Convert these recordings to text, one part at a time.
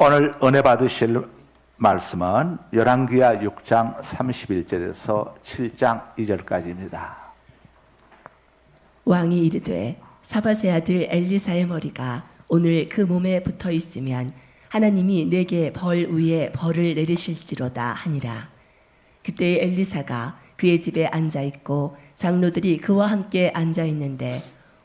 오늘 은혜 받으실 말씀은 열왕기하 6장 31절에서 7장 2절까지입니다. 왕이 이르되 사바세 아들 엘리사의 머리가 오늘 그 몸에 붙어 있으면 하나님이 내게 벌 위에 벌을 내리실지로다 하니라. 그때 엘리사가 그의 집에 앉아 있고 장로들이 그와 함께 앉아 있는데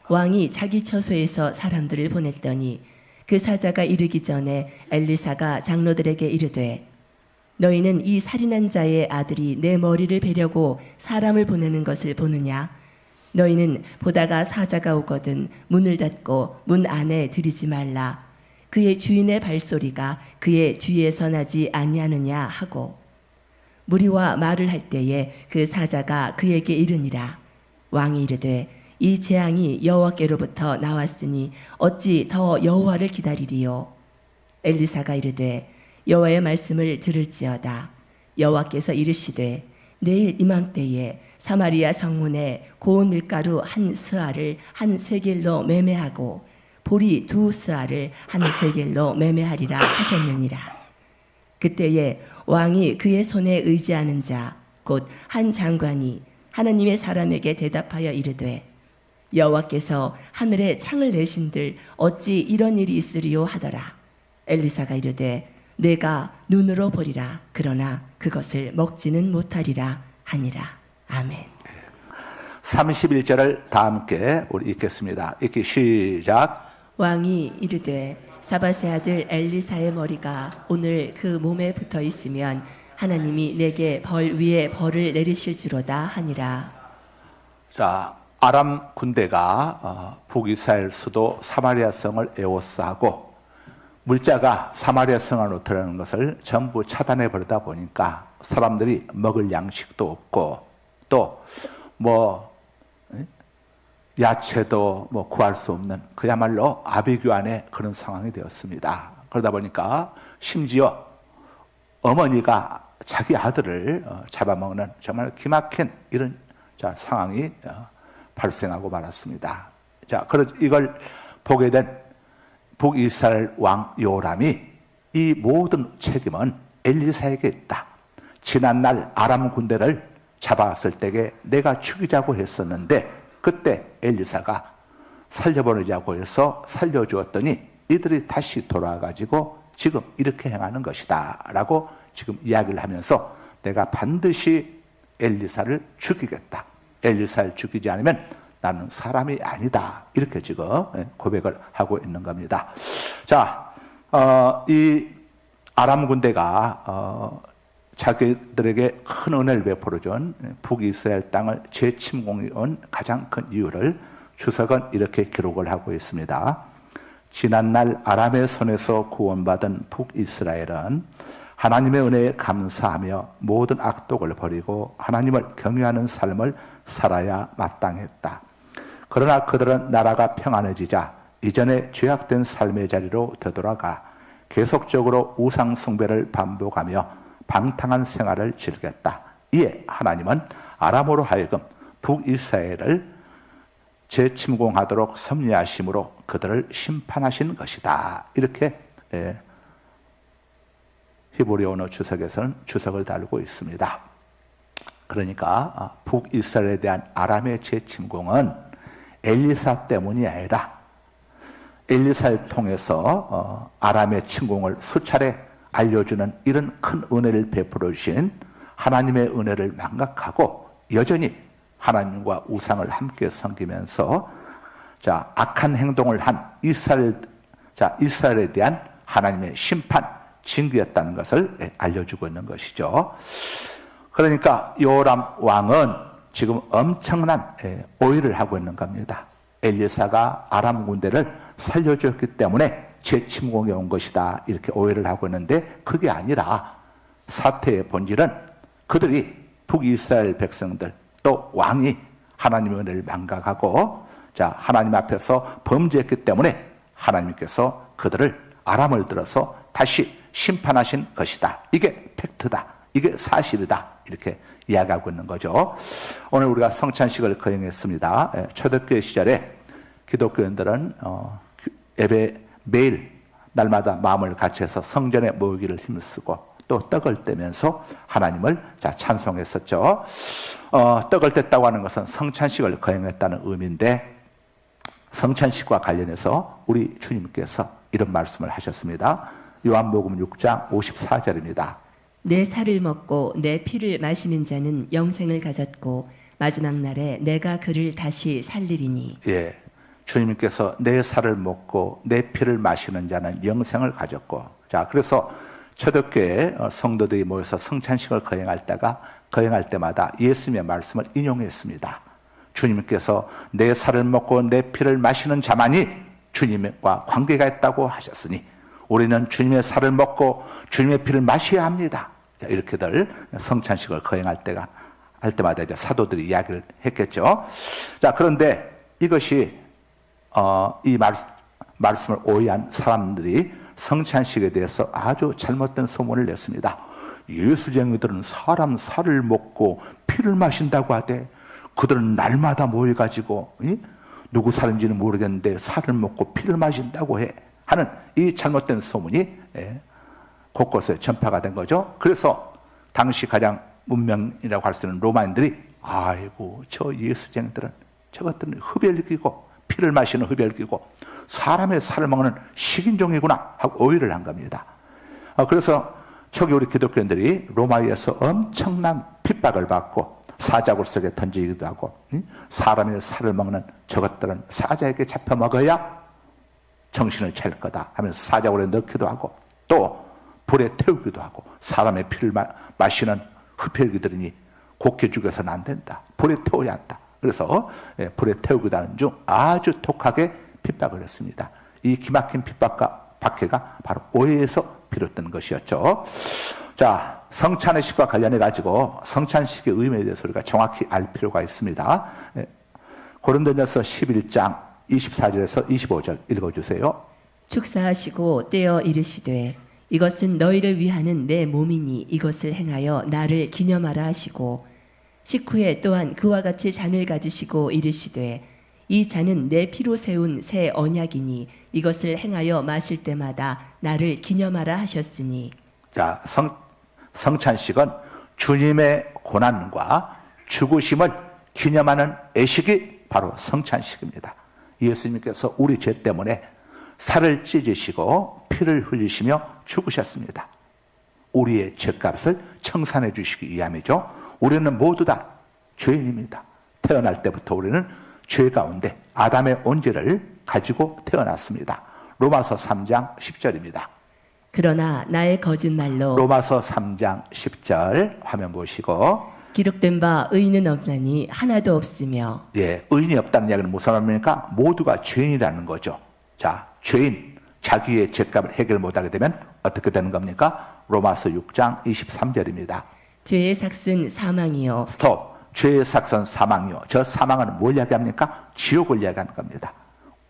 왕이 자기 처소에서 사람들을 보냈더니 그 사자가 이르기 전에 엘리사가 장로들에게 이르되 너희는 이 살인한 자의 아들이 내 머리를 베려고 사람을 보내는 것을 보느냐? 너희는 보다가 사자가 오거든 문을 닫고 문 안에 들이지 말라. 그의 주인의 발소리가 그의 뒤에서 나지 아니하느냐 하고 무리와 말을 할 때에 그 사자가 그에게 이르니라. 왕이 이르되 이 재앙이 여호와께로부터 나왔으니 어찌 더 여호와를 기다리리요? 엘리사가 이르되 여호와의 말씀을 들을지어다 여호와께서 이르시되 내일 이맘때에 사마리아 성문에 고운 밀가루 한 스아를 한 세겔로 매매하고 보리 두 스아를 한 세겔로 매매하리라 하셨느니라 그때에 왕이 그의 손에 의지하는 자 곧 한 장관이 하나님의 사람에게 대답하여 이르되 여호와께서 하늘에 창을 내신들 어찌 이런 일이 있으리요 하더라. 엘리사가 이르되 내가 눈으로 보리라. 그러나 그것을 먹지는 못하리라 하니라. 아멘. 31절을 다 함께 우리 읽겠습니다. 읽기 시작. 왕이 이르되 사바세 아들 엘리사의 머리가 오늘 그 몸에 붙어 있으면 하나님이 내게 벌 위에 벌을 내리실지로다 하니라. 자, 아람 군대가 어, 북이스라엘 수도 사마리아 성을 에워싸고 물자가 사마리아 성 안으로 들어가는 것을 전부 차단해 버리다 보니까 사람들이 먹을 양식도 없고 또 뭐 야채도 뭐 구할 수 없는 그야말로 아비규환의 그런 상황이 되었습니다. 그러다 보니까 심지어 어머니가 자기 아들을 어, 잡아먹는 정말 기막힌 이런 자, 상황이 어, 발생하고 말았습니다. 자, 그래 이걸 보게 된 북이스라엘 왕 요람이 이 모든 책임은 엘리사에게 있다. 지난날 아람 군대를 잡아왔을 때에 내가 죽이자고 했었는데 그때 엘리사가 살려보내자고 해서 살려주었더니 이들이 다시 돌아와가지고 지금 이렇게 행하는 것이다. 라고 지금 이야기를 하면서 내가 반드시 엘리사를 죽이겠다. 엘리사를 죽이지 않으면 나는 사람이 아니다. 이렇게 지금 고백을 하고 있는 겁니다. 자, 어, 이 아람 군대가 어, 자기들에게 큰 은혜를 베풀어 준 북이스라엘 땅을 재침공해온 가장 큰 이유를 주석은 이렇게 기록을 하고 있습니다. 지난날 아람의 손에서 구원받은 북이스라엘은 하나님의 은혜에 감사하며 모든 악독을 버리고 하나님을 경외하는 삶을 살아야 마땅했다. 그러나 그들은 나라가 평안해지자 이전에 죄악된 삶의 자리로 되돌아가 계속적으로 우상 숭배를 반복하며 방탕한 생활을 즐겼다. 이에 하나님은 아람으로 하여금 북이스라엘을 재침공하도록 섭리하심으로 그들을 심판하신 것이다. 이렇게 예, 히브리어너 주석에서는 주석을 달고 있습니다. 그러니까 아, 북이스라엘에 대한 아람의 재침공은 엘리사 때문이 아니라 엘리사를 통해서 어, 아람의 침공을 수차례 알려주는 이런 큰 은혜를 베풀어 주신 하나님의 은혜를 망각하고 여전히 하나님과 우상을 함께 섬기면서 자 악한 행동을 한 이스라엘 자 이스라엘에 대한 하나님의 심판 징계였다는 것을 알려주고 있는 것이죠. 그러니까 요람 왕은 지금 엄청난 오해를 하고 있는 겁니다. 엘리사가 아람 군대를 살려줬기 때문에 재침공에 온 것이다 이렇게 오해를 하고 있는데 그게 아니라 사태의 본질은 그들이 북이스라엘 백성들 또 왕이 하나님의 은혜를 망각하고 자 하나님 앞에서 범죄했기 때문에 하나님께서 그들을 아람을 들어서 다시 심판하신 것이다. 이게 팩트다. 이게 사실이다. 이렇게 이야기하고 있는 거죠. 오늘 우리가 성찬식을 거행했습니다. 예, 초대교회 시절에 기독교인들은 어, 예배 매일 날마다 마음을 같이해서 성전에 모이기를 힘쓰고 또 떡을 떼면서 하나님을 자 찬송했었죠. 어, 떡을 뗐다고 하는 것은 성찬식을 거행했다는 의미인데 성찬식과 관련해서 우리 주님께서 이런 말씀을 하셨습니다. 요한복음 6장 54절입니다. 내 살을 먹고 내 피를 마시는 자는 영생을 가졌고 마지막 날에 내가 그를 다시 살리리니 예. 주님께서 내 살을 먹고 내 피를 마시는 자는 영생을 가졌고 자 그래서 초대교회 어, 성도들이 모여서 성찬식을 거행할 때가 거행할 때마다 예수님의 말씀을 인용했습니다. 주님께서 내 살을 먹고 내 피를 마시는 자만이 주님과 관계가 있다고 하셨으니 우리는 주님의 살을 먹고 주님의 피를 마셔야 합니다. 자, 이렇게들 성찬식을 거행할 때가 할 때마다 이제 사도들이 이야기를 했겠죠. 자 그런데 이것이 어, 이 말, 말씀을 오해한 사람들이 성찬식에 대해서 아주 잘못된 소문을 냈습니다. 예수쟁이들은 사람 살을 먹고 피를 마신다고 하되 그들은 날마다 모여가지고 이? 누구 살인지는 모르겠는데 살을 먹고 피를 마신다고 해 하는 이 잘못된 소문이 예, 곳곳에 전파가 된 거죠. 그래서 당시 가장 문명이라고 할 수 있는 로마인들이 아이고 저 예수쟁이들은 저것들은 흡혈귀고 피를 마시는 흡혈귀고 사람의 살을 먹는 식인종이구나 하고 오해를 한 겁니다. 아, 그래서 초기 우리 기독교인들이 로마에서 엄청난 핍박을 받고 사자굴 속에 던지기도 하고 응? 사람의 살을 먹는 저것들은 사자에게 잡혀 먹어야 정신을 차릴 거다 하면서 사자굴에 넣기도 하고 또 불에 태우기도 하고 사람의 피를 마, 마시는 흡혈귀들이니 곱게 죽여서는 안 된다. 불에 태워야 한다. 그래서 예, 불에 태우기도 하는 중 아주 독하게 핍박을 했습니다. 이 기막힌 핍박과 박해가 바로 오해에서 비롯된 것이었죠. 자, 성찬의식과 관련해 가지고 성찬식의 의미에 대해서 우리가 정확히 알 필요가 있습니다. 예, 고린도전서 11장 24절에서 25절 읽어주세요. 축사하시고 떼어 이르시되 이것은 너희를 위하는 내 몸이니 이것을 행하여 나를 기념하라 하시고 식후에 또한 그와 같이 잔을 가지시고 이르시되 이 잔은 내 피로 세운 새 언약이니 이것을 행하여 마실 때마다 나를 기념하라 하셨으니 자, 성, 성찬식은 주님의 고난과 죽으심을 기념하는 애식이 바로 성찬식입니다. 예수님께서 우리 죄 때문에 살을 찢으시고 피를 흘리시며 죽으셨습니다. 우리의 죄값을 청산해 주시기 위함이죠. 우리는 모두 다 죄인입니다. 태어날 때부터 우리는 죄 가운데 아담의 온죄를 가지고 태어났습니다. 로마서 3장 10절입니다. 그러나 나의 거짓말로 로마서 3장 10절 화면 보시고 기록된 바 의인은 없나니 하나도 없으며 예, 의인이 없다는 이야기는 무슨 말입니까? 모두가 죄인이라는 거죠. 자, 죄인 자기의 죄값을 해결 못하게 되면 어떻게 되는 겁니까? 로마서 6장 23절입니다. 죄의 삭은 사망이요 스톱. 죄의 삭선 사망이요. 저 사망은 뭘 이야기합니까? 지옥을 이야기하는 겁니다.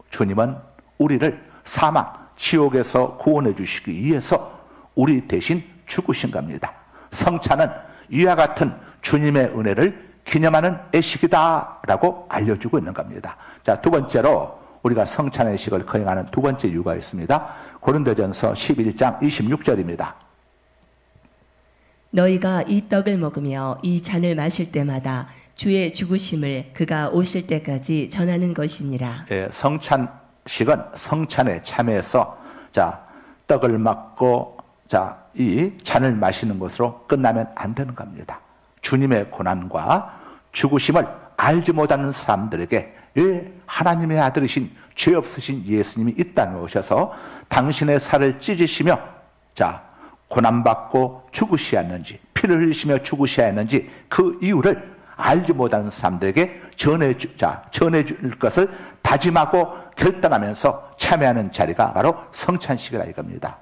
주님은 우리를 사망, 지옥에서 구원해 주시기 위해서 우리 대신 죽으신 겁니다. 성찬은 이와 같은 주님의 은혜를 기념하는 애식이다라고 알려주고 있는 겁니다. 자, 두 번째로 우리가 성찬의 식을 거행하는 두 번째 이유가 있습니다. 고린도전서 11장 26절입니다. 너희가 이 떡을 먹으며 이 잔을 마실 때마다 주의 죽으심을 그가 오실 때까지 전하는 것이니라. 예, 성찬식은 성찬에 참여해서 자 떡을 먹고 자이 잔을 마시는 것으로 끝나면 안 되는 겁니다. 주님의 고난과 죽으심을 알지 못하는 사람들에게 왜 하나님의 아들이신 죄 없으신 예수님이 이 땅에 오셔서 당신의 살을 찢으시며 자 고난받고 죽으셔야 했는지 피를 흘리시며 죽으셔야 했는지 그 이유를 알지 못하는 사람들에게 전해 자 전해 줄 것을 다짐하고 결단하면서 참여하는 자리가 바로 성찬식이라 이겁니다.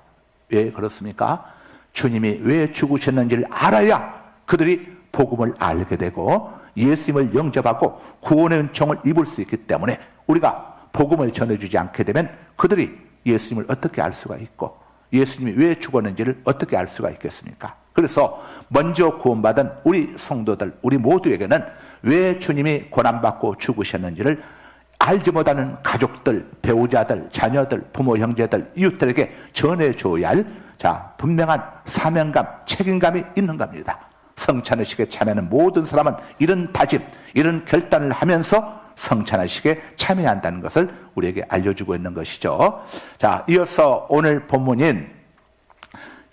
왜 그렇습니까? 주님이 왜 죽으셨는지를 알아야 그들이 복음을 알게 되고 예수님을 영접하고 구원의 은총을 입을 수 있기 때문에 우리가 복음을 전해주지 않게 되면 그들이 예수님을 어떻게 알 수가 있고 예수님이 왜 죽었는지를 어떻게 알 수가 있겠습니까? 그래서 먼저 구원받은 우리 성도들, 우리 모두에게는 왜 주님이 고난받고 죽으셨는지를 알지 못하는 가족들, 배우자들, 자녀들, 부모, 형제들, 이웃들에게 전해줘야 할 자, 분명한 사명감, 책임감이 있는 겁니다. 성찬의식에 참여하는 모든 사람은 이런 다짐, 이런 결단을 하면서 성찬의식에 참여한다는 것을 우리에게 알려주고 있는 것이죠. 자, 이어서 오늘 본문인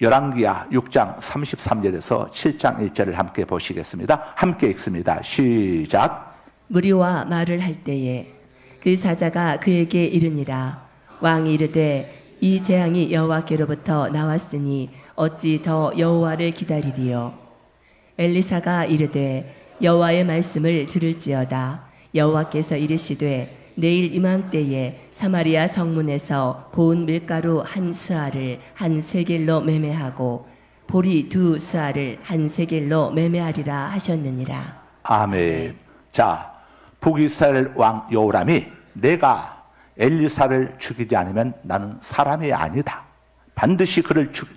열왕기야 6장 33절에서 7장 1절을 함께 보시겠습니다. 함께 읽습니다. 시작. 무리와 말을 할 때에 그 사자가 그에게 이르니라 왕이 이르되 이 재앙이 여호와께로부터 나왔으니 어찌 더 여호와를 기다리리요 엘리사가 이르되 여호와의 말씀을 들을지어다 여호와께서 이르시되 내일 이맘때에 사마리아 성문에서 고운 밀가루 한 스아를 한 세겔로 매매하고 보리 두 스아를 한 세겔로 매매하리라 하셨느니라 아멘. 자, 북이스라엘 왕 여호람이 내가 엘리사를 죽이지 않으면 나는 사람이 아니다. 반드시 그를 죽,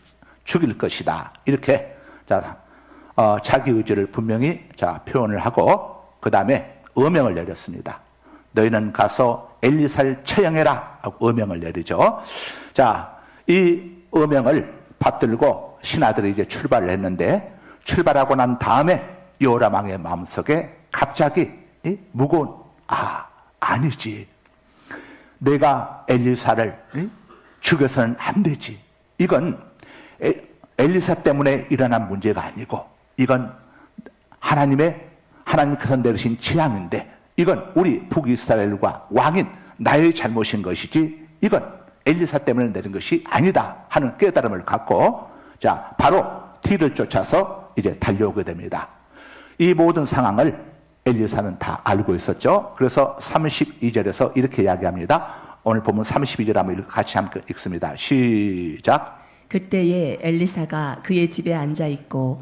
죽일 것이다. 이렇게 자, 어, 자기 의지를 분명히 자, 표현을 하고 그 다음에 어명을 내렸습니다. 너희는 가서 엘리사를 처형해라 하고 어명을 내리죠. 자, 이 어명을 받들고 신하들이 이제 출발을 했는데 출발하고 난 다음에 여호람 왕의 마음속에 갑자기 이 무거운 아 아니지 내가 엘리사를 이? 죽여서는 안 되지 이건 에- 엘리사 때문에 일어난 문제가 아니고 이건 하나님의 하나님께서 내리신 재앙인데 이건 우리 북이스라엘과 왕인 나의 잘못인 것이지 이건 엘리사 때문에 내린 것이 아니다 하는 깨달음을 갖고 자 바로 뒤를 쫓아서 이제 달려오게 됩니다. 이 모든 상황을 엘리사는 다 알고 있었죠. 그래서 32절에서 이렇게 이야기합니다. 오늘 보면 32절 한번 같이 함께 읽습니다. 시작. 그때에 엘리사가 그의 집에 앉아 있고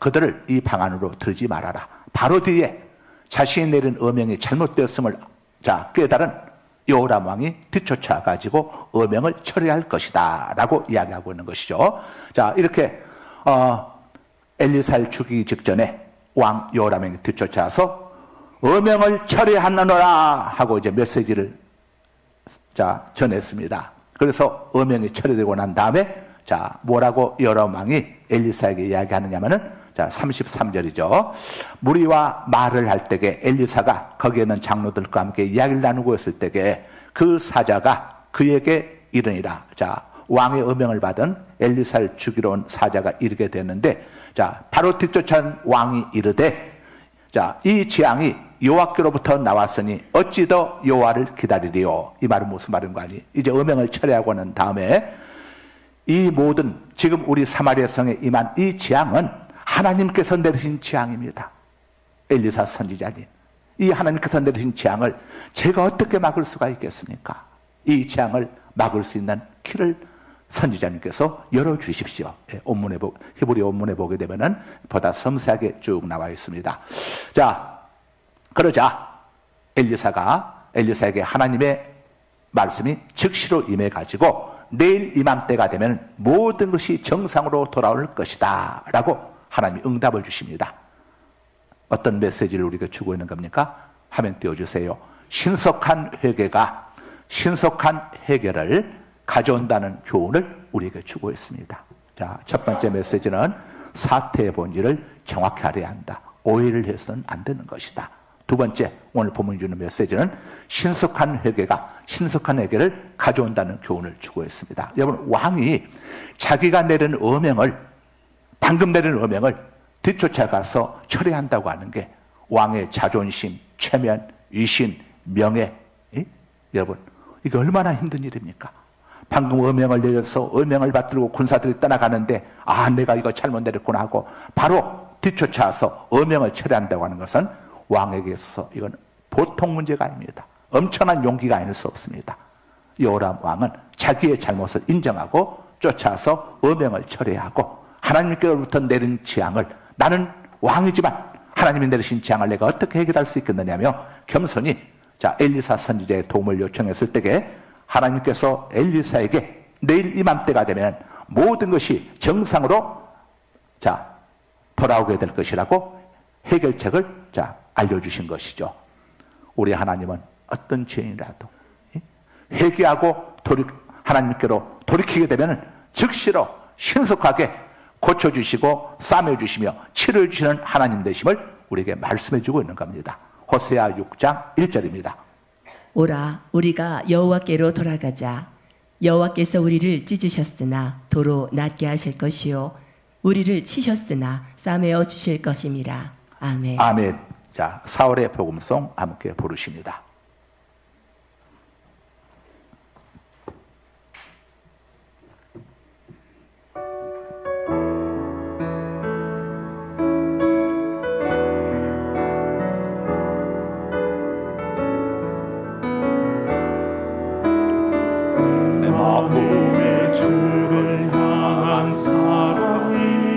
그들을 이 방 안으로 들지 말아라. 바로 뒤에 자신이 내린 어명이 잘못되었음을 자 깨달은 여호람 왕이 뒤쫓아 가지고 어명을 처리할 것이다라고 이야기하고 있는 것이죠. 자, 이렇게 어, 엘리사를 죽이기 직전에 왕 여호람이 뒤쫓아서 어명을 처리하노라 하고 이제 메시지를 자 전했습니다. 그래서 어명이 처리되고 난 다음에 자 뭐라고 여러 왕이 엘리사에게 이야기하느냐면은 자 33절이죠. 무리와 말을 할 때에 엘리사가 거기에 있는 장로들과 함께 이야기를 나누고 있을 때에 그 사자가 그에게 이르니라. 자 왕의 어명을 받은 엘리사를 죽이러 온 사자가 이르게 됐는데 자 바로 뒤쫓아온 왕이 이르되 자, 이 재앙이 여호와께로부터 나왔으니 어찌 더 여호와를 기다리리요. 이 말은 무슨 말인 거 아니? 이제 어명을 처리하고 난 다음에 이 모든 지금 우리 사마리아 성에 임한 이 재앙은 하나님께서 내리신 재앙입니다. 엘리사 선지자님. 이 하나님께서 내리신 재앙을 제가 어떻게 막을 수가 있겠습니까? 이 재앙을 막을 수 있는 길을 선지자님께서 열어 주십시오. 예, 온문에 보, 히브리 온문에 보게 되면은 보다 섬세하게 쭉 나와 있습니다. 자, 그러자 엘리사가 엘리사에게 하나님의 말씀이 즉시로 임해 가지고 내일 이맘때가 되면 모든 것이 정상으로 돌아올 것이다라고 하나님이 응답을 주십니다. 어떤 메시지를 우리가 주고 있는 겁니까? 화면 띄워주세요. 신속한 회개가 신속한 해결을 가져온다는 교훈을 우리에게 주고 있습니다. 자, 첫 번째 메시지는 사태의 본질을 정확히 알아야 한다. 오해를 해서는 안 되는 것이다. 두 번째, 오늘 본문이 주는 메시지는 신속한 회개가 신속한 해결을 가져온다는 교훈을 주고 있습니다. 여러분, 왕이 자기가 내린 어명을 방금 내린 어명을 뒤쫓아가서 처리한다고 하는 게 왕의 자존심, 체면, 위신, 명예. 이? 여러분, 이게 얼마나 힘든 일입니까? 방금 어명을 내려서 어명을 받들고 군사들이 떠나가는데 아 내가 이거 잘못 내렸구나 하고 바로 뒤쫓아서 어명을 처리한다고 하는 것은 왕에게 있어서 이건 보통 문제가 아닙니다. 엄청난 용기가 아닐 수 없습니다. 여호람 왕은 자기의 잘못을 인정하고 쫓아서 어명을 철회하고 하나님께로부터 내린 지향을 나는 왕이지만 하나님이 내리신 지향을 내가 어떻게 해결할 수 있겠느냐며 겸손히 자 엘리사 선지자의 도움을 요청했을 때에 하나님께서 엘리사에게 내일 이맘때가 되면 모든 것이 정상으로 자 돌아오게 될 것이라고 해결책을 자 알려주신 것이죠. 우리 하나님은 어떤 죄인이라도 예? 회개하고 돌이, 하나님께로 돌이키게 되면 즉시로 신속하게 고쳐주시고 싸매주시며 치료해주시는 하나님 되심을 우리에게 말씀해주고 있는 겁니다. 호세아 6장 1절입니다. 오라 우리가 여호와께로 돌아가자 여호와께서 우리를 찢으셨으나 도로 낫게 하실 것이요 우리를 치셨으나 싸매어 주실 것임이라 아멘. 아멘. 자, 사월의 복음송 함께 부르십니다. 향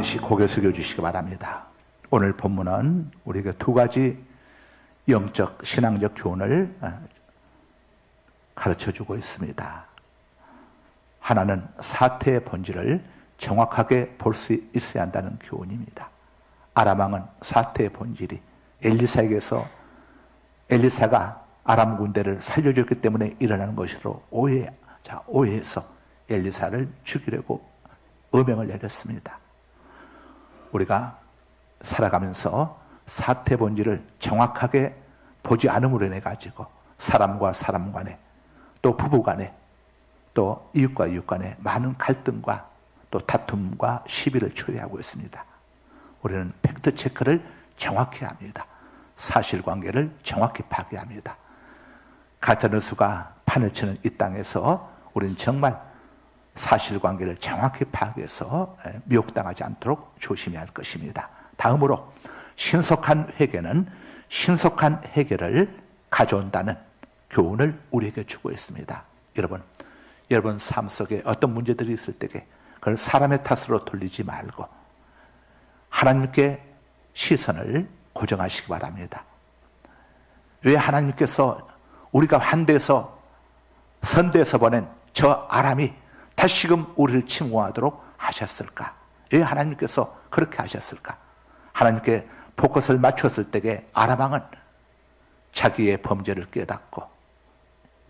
잠시 고개 숙여 주시기 바랍니다. 오늘 본문은 우리에게 두 가지 영적 신앙적 교훈을 어, 가르쳐 주고 있습니다. 하나는 사태의 본질을 정확하게 볼 수 있어야 한다는 교훈입니다. 아람왕은 사태의 본질이 엘리사에게서 엘리사가 아람 군대를 살려줬기 때문에 일어나는 것으로 오해, 자, 오해해서 엘리사를 죽이려고 어명을 내렸습니다. 우리가 살아가면서 사태 본질을 정확하게 보지 않음으로 인해 가지고 사람과 사람 간에 또 부부 간에 또 이웃과 이웃 간에 많은 갈등과 또 다툼과 시비를 초래하고 있습니다. 우리는 팩트 체크를 정확히 합니다. 사실관계를 정확히 파괴합니다. 가짜뉴스가 판을 치는 이 땅에서 우리는 정말 사실관계를 정확히 파악해서 에, 미혹당하지 않도록 조심해야 할 것입니다. 다음으로 신속한 회개는 신속한 해결을 가져온다는 교훈을 우리에게 주고 있습니다. 여러분, 여러분 삶 속에 어떤 문제들이 있을 때에 그걸 사람의 탓으로 돌리지 말고 하나님께 시선을 고정하시기 바랍니다. 왜 하나님께서 우리가 환대에서 선대에서 보낸 저 아람이 다시금 우리를 침공하도록 하셨을까? 왜 하나님께서 그렇게 하셨을까? 하나님께 포커스를 맞췄을 때에 아람왕은 자기의 범죄를 깨닫고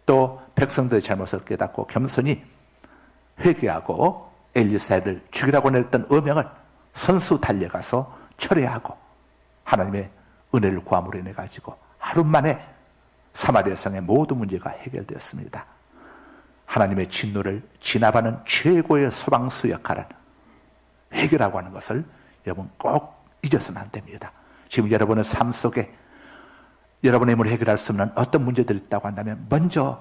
또 백성들의 잘못을 깨닫고 겸손히 회개하고 엘리사를 죽이라고 냈던 어명을 선수 달려가서 철회하고 하나님의 은혜를 구함으로 인해 가지고 하루 만에 사마리아 성의 모든 문제가 해결되었습니다. 하나님의 진노를 진압하는 최고의 소방수 역할은 회개라고 하는 것을 여러분 꼭 잊어서는 안 됩니다. 지금 여러분의 삶 속에 여러분의 힘으로 해결할 수 없는 어떤 문제들이 있다고 한다면 먼저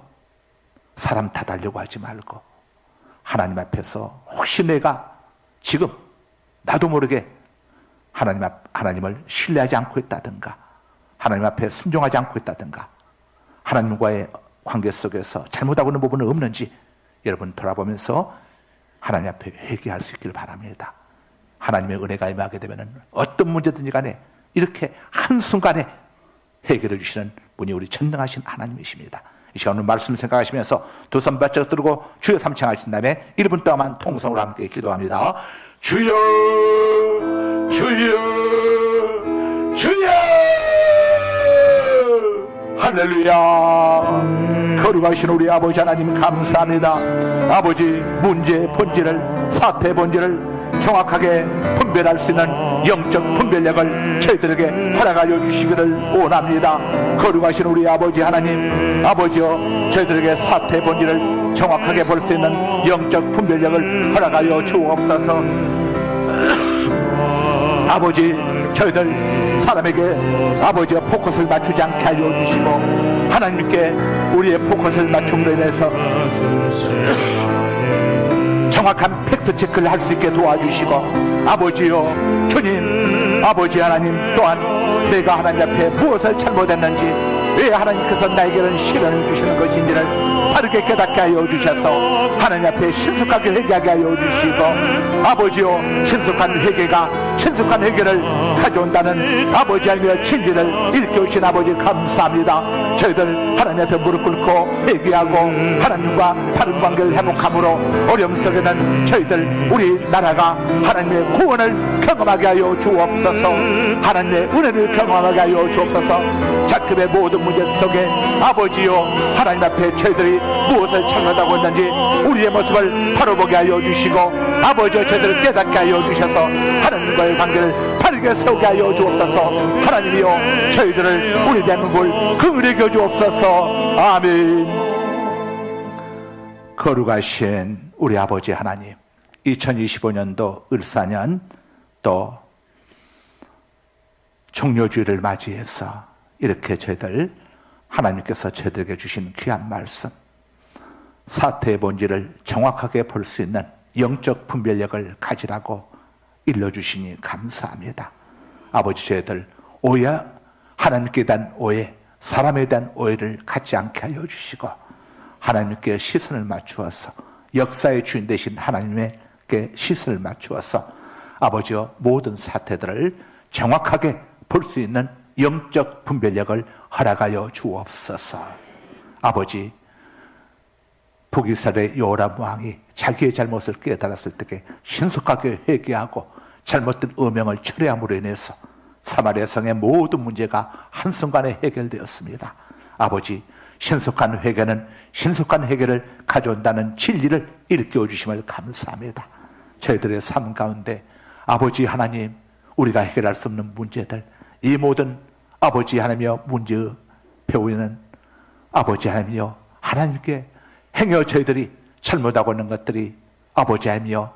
사람 탓하려고 하지 말고 하나님 앞에서 혹시 내가 지금 나도 모르게 하나님 앞, 하나님을 신뢰하지 않고 있다든가 하나님 앞에 순종하지 않고 있다든가 하나님과의 관계 속에서 잘못하고 있는 부분은 없는지 여러분 돌아보면서 하나님 앞에 회개할 수 있기를 바랍니다. 하나님의 은혜가 임하게 되면 어떤 문제든지 간에 이렇게 한순간에 해결해 주시는 분이 우리 전능하신 하나님이십니다. 이 시간 오늘 말씀 생각하시면서 두 손 바짝 들고 주여 삼창하신 다음에 1분 동안 통성으로 함께 기도합니다. 주여 주여 주여 할렐루야. 거룩하신 우리 아버지 하나님 감사합니다. 아버지 문제의 본질을 사태의 본질을 정확하게 분별할 수 있는 영적 분별력을 저희들에게 허락하여 주시기를 원합니다. 거룩하신 우리 아버지 하나님 아버지여 저희들에게 사태의 본질을 정확하게 볼 수 있는 영적 분별력을 허락하여 주옵소서. 아버지 저희들 사람에게 아버지의 포커스를 맞추지 않게 하여 주시고 하나님께 우리의 포커스를 맞춤으로 인해서 정확한 팩트 체크를 할 수 있게 도와주시고 아버지요 주님 아버지 하나님 또한 내가 하나님 앞에 무엇을 잘못했는지 왜 하나님께서 나에게는 시련을 주시는 것인지를 바르게 깨닫게 하여 주셔서 하나님 앞에 신속하게 회개하게 하여 주시고 아버지요 신속한 회개가 신속한 회개를 가져온다는 아버지 하나님의 진리를 일깨우신 아버지 감사합니다. 저희들 하나님 앞에 무릎 꿇고 회개하고 하나님과 바른 관계를 회복함으로 어려움 속에는 저희들 우리 나라가 하나님의 구원을 경험하게 하여 주옵소서. 하나님의 은혜를 경험하게 하여 주옵소서. 자급의 모든 문제 속에 아버지요 하나님 앞에 저희들이 무엇을 잘못하고 있는지 우리의 모습을 바로 보게 하여 주시고 아버지요 저희들을 깨닫게 하여 주셔서 하나님과의 관계를 바르게 세우게 하여 주옵소서. 하나님이요 저희들을 우리 대한민국을 긍휼히 주옵소서. 아멘. 거룩하신 우리 아버지 하나님 2025년도 을사년 또 종료주의를 맞이해서 이렇게 저희들 하나님께서 저희들에게 주신 귀한 말씀 사태의 본질을 정확하게 볼 수 있는 영적 분별력을 가지라고 일러주시니 감사합니다. 아버지 저희들 오해 하나님께 대한 오해 사람에 대한 오해를 갖지 않게 하여 주시고 하나님께 시선을 맞추어서 역사의 주인 되신 하나님께 시선을 맞추어서 아버지와 모든 사태들을 정확하게 볼 수 있는 영적 분별력을 허락하여 주옵소서. 아버지, 북이스라엘의 요람 왕이 자기의 잘못을 깨달았을 때에 신속하게 회개하고 잘못된 어명을 철회함으로 인해서 사마리아 성의 모든 문제가 한순간에 해결되었습니다. 아버지, 신속한 회개는 신속한 해결을 가져온다는 진리를 일깨워 주심을 감사합니다. 저희들의 삶 가운데 아버지 하나님, 우리가 해결할 수 없는 문제들, 이 모든 아버지 하나님여 문제 배우는 아버지 하나님여 하나님께 행여 저희들이 잘못하고 있는 것들이 아버지 하나님여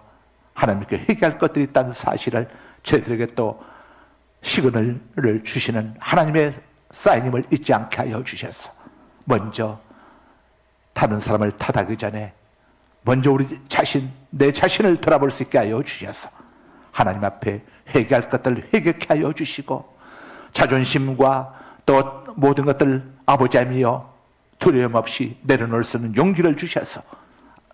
하나님께 회개할 것들이 있다는 사실을 저희들에게 또 시그널을 주시는 하나님의 사인임을 잊지 않게 하여 주셔서 먼저 다른 사람을 탓하기 전에 먼저 우리 자신 내 자신을 돌아볼 수 있게 하여 주셔서 하나님 앞에 회개할 것들을 회개케 하여 주시고 자존심과 또 모든 것들 아버지 하나님이여 두려움 없이 내려놓을 수 있는 용기를 주셔서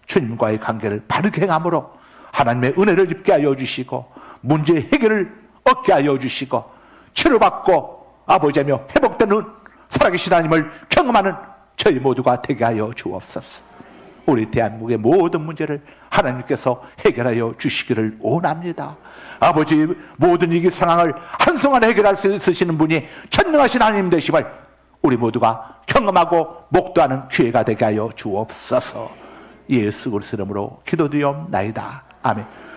주님과의 관계를 바르게 행함으로 하나님의 은혜를 입게 하여 주시고 문제 해결을 얻게 하여 주시고 치료받고 아버지며 회복되는 살아계신 하나님을 경험하는 저희 모두가 되게 하여 주옵소서. 우리 대한민국의 모든 문제를 하나님께서 해결하여 주시기를 원합니다. 아버지 모든 위기 상황을 한순간에 해결할 수 있으시는 분이 전능하신 하나님 되심을 우리 모두가 경험하고 목도하는 기회가 되게 하여 주옵소서. 예수 그리스도 이름으로 기도드리옵나이다. 아멘.